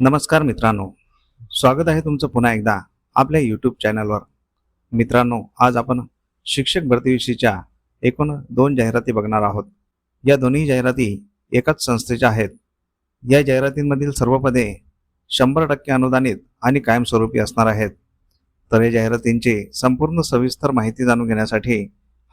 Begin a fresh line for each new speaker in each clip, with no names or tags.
नमस्कार मित्रांनो. स्वागत आहे तुमचं पुन्हा एकदा आपल्या यूट्यूब चॅनलवर मित्रांनो आज आपण शिक्षक भरतीविषयीच्या एकूण दोन जाहिराती बघणार आहोत. या दोन्ही जाहिराती एकाच संस्थेच्या आहेत. या जाहिरातींमधील सर्व पदे शंभर टक्के अनुदानित आणि कायमस्वरूपी असणार आहेत. तर या जाहिरातींची संपूर्ण सविस्तर माहिती जाणून घेण्यासाठी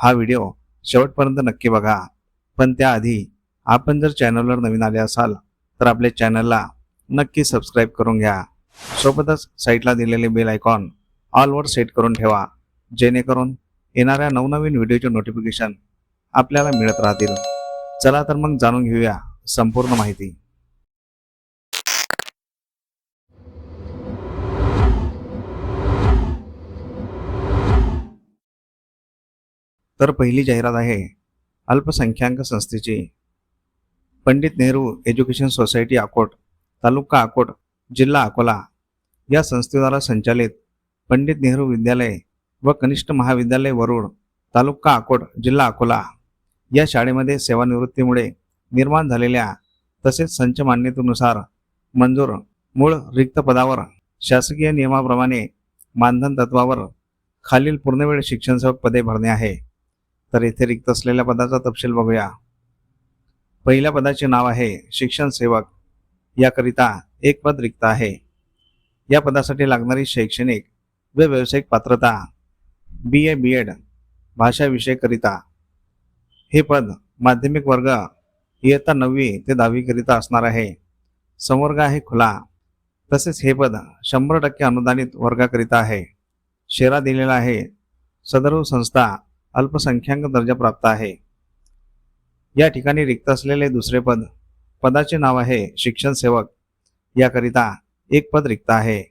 हा व्हिडिओ शेवटपर्यंत नक्की बघा. पण त्याआधी आपण जर चॅनलवर नवीन आले असाल तर आपल्या चॅनलला नक्की सबस्क्राईब करून घ्या. सोबतच साईटला दिलेले बेल आयकॉन ऑलवर सेट करून ठेवा. जेणेकरून येणाऱ्या नवनवीन व्हिडिओचे नोटिफिकेशन आपल्याला मिळत राहतील. चला तर मग जाणून घेऊया संपूर्ण माहिती. तर पहिली जाहिरात आहे अल्पसंख्याक संस्थेची. Pandit Nehru education society Akot. तालुका अकोट जिल्हा अकोला या संस्थेद्वारा संचालित पंडित नेहरू विद्यालय व कनिष्ठ महाविद्यालय वरुड तालुका अकोट जिल्हा अकोला या शाळेमध्ये सेवानिवृत्तीमुळे निर्माण झालेल्या तसेच संच मान्यतेनुसार मंजूर मूळ रिक्त पदावर शासकीय नियमाप्रमाणे मानधन तत्वावर खालील पूर्णवेळ शिक्षणसेवक पदे भरणे आहे. तर येथे रिक्त असलेल्या पदाचा तपशील बघूया. पहिल्या पदाचे नाव आहे शिक्षण सेवक. याकरिता एक पद रिक्त आहे. या पदासाठी लागणारी शैक्षणिक व व्यावसायिक पात्रता बी ए बी एड भाषा विषयकरिता हे पद माध्यमिक वर्ग इयत्ता नववी ते दहावीकरिता असणार आहे. संवर्ग आहे खुला. तसेच हे पद शंभर टक्के अनुदानित वर्गाकरिता आहे. शेरा दिलेला आहे. सदर संस्था अल्पसंख्याक दर्जा प्राप्त आहे. या ठिकाणी रिक्त असलेले दुसरे पद पदाचे नाव आहे शिक्षण सेवक. याकरिता एक पद रिक्त आहे.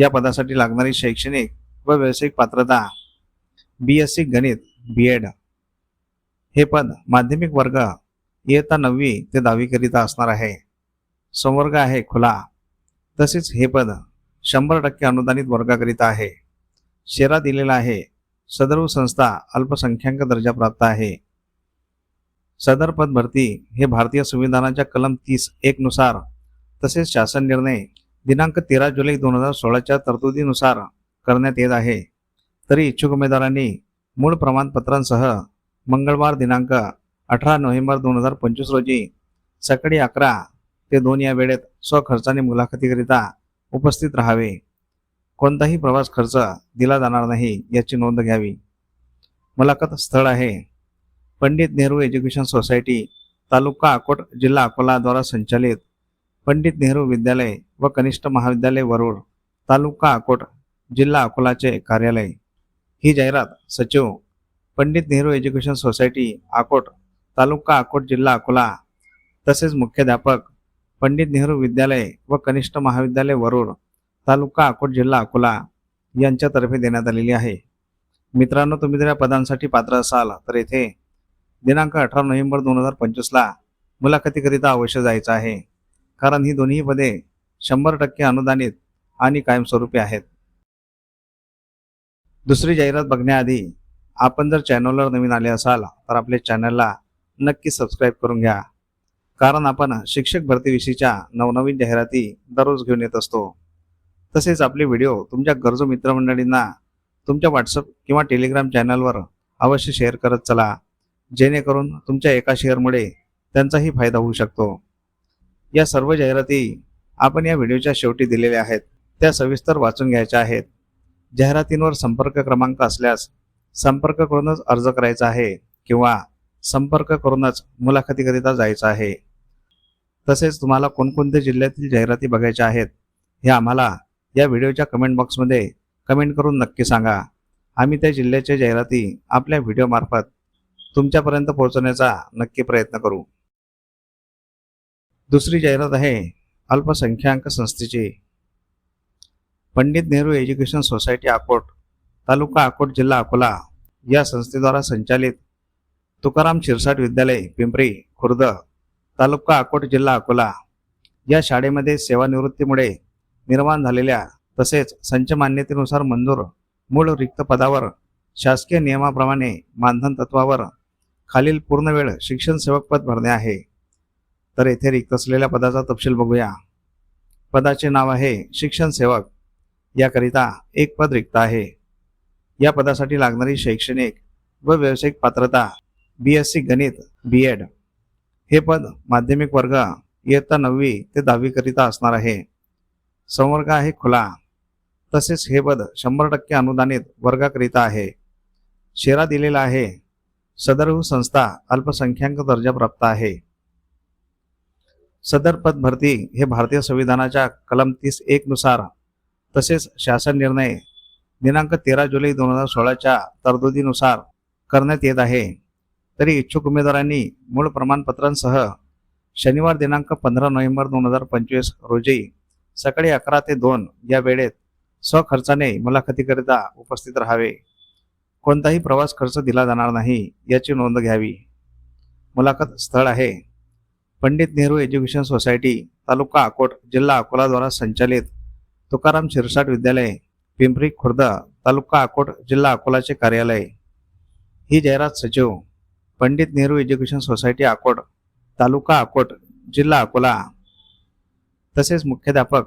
या पदासाठी लागणारी शैक्षणिक व व्यावसायिक पात्रता बी एस सी गणित बी एड हे पद माध्यमिक वर्ग इयत्ता नववी ते दहावीकरिता असणार आहे. संवर्ग आहे खुला. तसेच हे पद शंभर टक्के अनुदानित वर्गाकरिता आहे. शेरा दिलेला आहे. सदर संस्था अल्पसंख्याक दर्जा प्राप्त आहे. सदर पद भरती हे भारतीय संविधानाच्या कलम तीस एक नुसार तसेच शासन निर्णय दिनांक तेरा जुलै दोन हजार सोळाच्या तरतुदीनुसार करण्यात येत आहे. तरी इच्छुक उमेदवारांनी मूळ प्रमाणपत्रांसह मंगळवार दिनांक अठरा नोव्हेंबर दोन हजार पंचवीस रोजी सकाळी अकरा ते दोन या वेळेत स्वखर्चाने मुलाखतीकरिता उपस्थित राहावे. कोणताही प्रवास खर्च दिला जाणार नाही याची नोंद घ्यावी. मुलाखत स्थळ आहे. पंडित नेहरू एज्युकेशन सोसायटी तालुका अकोट जिल्हा अकोलाद्वारा संचालित पंडित नेहरू विद्यालय व कनिष्ठ महाविद्यालय वरुड तालुका अकोट जिल्हा अकोलाचे कार्यालय. ही जाहिरात सचिव पंडित नेहरू एज्युकेशन सोसायटी अकोट तालुका अकोट जिल्हा अकोला तसेच मुख्याध्यापक पंडित नेहरू विद्यालय व कनिष्ठ महाविद्यालय वरुड तालुका अकोट जिल्हा अकोला यांच्यातर्फे देण्यात आलेली आहे. मित्रांनो तुम्ही जर या पदांसाठी पात्र असाल तर येथे दिनांक अठरा नोव्हेंबर दोन हजार पंचवीसला मुलाखतीकरिता अवश्य जायचं आहे. कारण ही दोन्ही पदे शंभर टक्के अनुदानित आणि कायमस्वरूपी आहेत. दुसरी जाहिरात बघण्याआधी आपण जर चॅनलवर नवीन आले असाल तर आपल्या चॅनलला नक्की सबस्क्राईब करून घ्या. कारण आपण शिक्षक भरतीविषयीच्या नवनवीन जाहिराती दररोज घेऊन येत असतो. तसेच आपले व्हिडिओ तुमच्या गरजू मित्रमंडळींना तुमच्या व्हॉट्सअप किंवा टेलिग्राम चॅनलवर अवश्य शेअर करत चला. जेणेकरून तुमच्या एका शेअरमुळे त्यांचाही फायदा होऊ शकतो. या सर्व जाहिराती आपण या व्हिडिओच्या शेवटी दिलेल्या आहेत. त्या सविस्तर वाचून घ्यायच्या आहेत. जाहिरातींवर संपर्क क्रमांक असल्यास संपर्क करूनच अर्ज करायचा आहे किंवा संपर्क करूनच मुलाखतीकरिता जायचं आहे. तसेच तुम्हाला कोणकोणत्या जिल्ह्यातील जाहिराती बघायच्या आहेत हे आम्हाला या व्हिडिओच्या कमेंट बॉक्समध्ये कमेंट करून नक्की सांगा. आम्ही त्या जिल्ह्याच्या जाहिराती आपल्या व्हिडिओमार्फत तुमच्यापर्यंत पोहोचवण्याचा नक्की प्रयत्न करू. दुसरी जाहिरात आहे अल्पसंख्याक संस्थेची. पंडित नेहरू एज्युकेशन सोसायटी अकोट तालुका अकोट जिल्हा अकोला या संस्थेद्वारा संचालित तुकाराम शिरसाट विद्यालय पिंपरी खुर्द तालुका अकोट जिल्हा अकोला या शाळेमध्ये सेवानिवृत्तीमुळे निर्माण झालेल्या तसेच संच मान्यतेनुसार मंजूर मूळ रिक्त पदावर शासकीय नियमाप्रमाणे मानधन तत्वावर खालील पूर्ण वेळ शिक्षण सेवक पद भरणे आहे. तर येथे रिक्त असलेल्या पदाचा तपशील बघूया. पदाचे नाव आहे शिक्षण सेवक. याकरिता एक पद रिक्त आहे. या पदासाठी लागणारी शैक्षणिक व व्यावसायिक पात्रता बी एस सी गणित बी एड हे पद माध्यमिक वर्ग इयत्ता नववी ते दहावीकरिता असणार आहे. संवर्ग आहे खुला. तसेच हे पद शंभर टक्के अनुदानित वर्गाकरिता आहे. शेरा दिलेला आहे. सदर संस्था अल्पसंख्याक दर्जा प्राप्त आहे. सदर पद भरती हे भारतीय संविधानाच्या कलम तीस एक नुसार तसेच शासन निर्णय दिनांक तेरा जुलै दोन हजार सोळाच्या तरतुदीनुसार करण्यात येत आहे. तरी इच्छुक उमेदवारांनी मूळ प्रमाणपत्रांसह शनिवार दिनांक पंधरा नोव्हेंबर दोन हजार पंचवीस रोजी सकाळी अकरा ते दोन या वेळेत स्वखर्चाने मुलाखतीकरिता उपस्थित राहावे. कोणताही प्रवास खर्च दिला जाणार नाही याची नोंद घ्यावी. मुलाखत स्थळ आहे. पंडित नेहरू एज्युकेशन सोसायटी तालुका अकोट जिल्हा अकोलाद्वारा संचालित तुकाराम शिरसाट विद्यालय पिंपरी खुर्द तालुका अकोट जिल्हा अकोलाचे कार्यालय. ही जाहिरात सचिव पंडित नेहरू एज्युकेशन सोसायटी अकोट तालुका अकोट जिल्हा अकोला. तसेच मुख्याध्यापक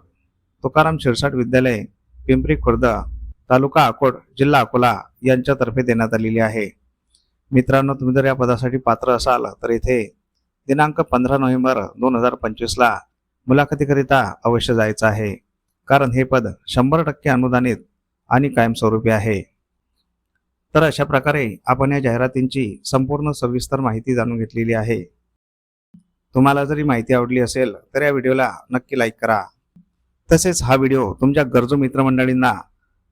तुकाराम शिरसाट विद्यालय पिंपरी खुर्द तालुका अकोट जिल्हा अकोला यांच्यातर्फे देण्यात आलेली आहे. मित्रांनो तुम्ही जर या पदासाठी पात्र असाल तर इथे दिनांक पंधरा नोव्हेंबर दोन हजार पंचवीसला मुलाखतीकरिता अवश्य जायचं आहे. कारण हे पद शंभर टक्के अनुदानित आणि कायमस्वरूपी आहे. तर अशा प्रकारे आपण या जाहिरातींची संपूर्ण सविस्तर माहिती जाणून घेतलेली आहे. तुम्हाला जरी माहिती आवडली असेल तर या व्हिडिओला नक्की लाईक करा. तसेच हा व्हिडिओ तुमच्या गरजू मित्रमंडळींना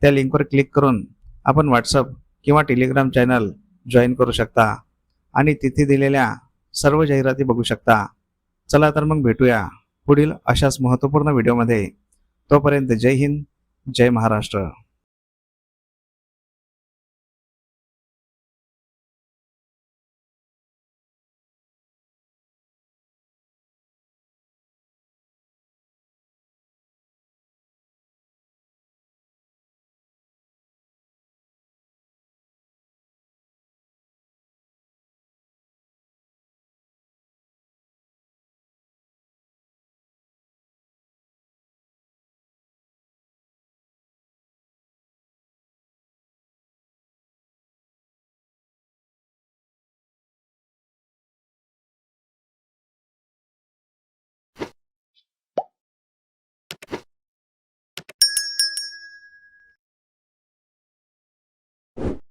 त्या लिंकवर क्लिक करून आपण व्हॉट्सअप किंवा टेलिग्राम चॅनल जॉईन करू शकता. आणि तिथे दिलेल्या सर्व जाहिराती बघू शकता. चला तर मग भेटूया पुढील अशाच महत्त्वपूर्ण व्हिडिओमध्ये तोपर्यंत जय हिंद जय महाराष्ट्र.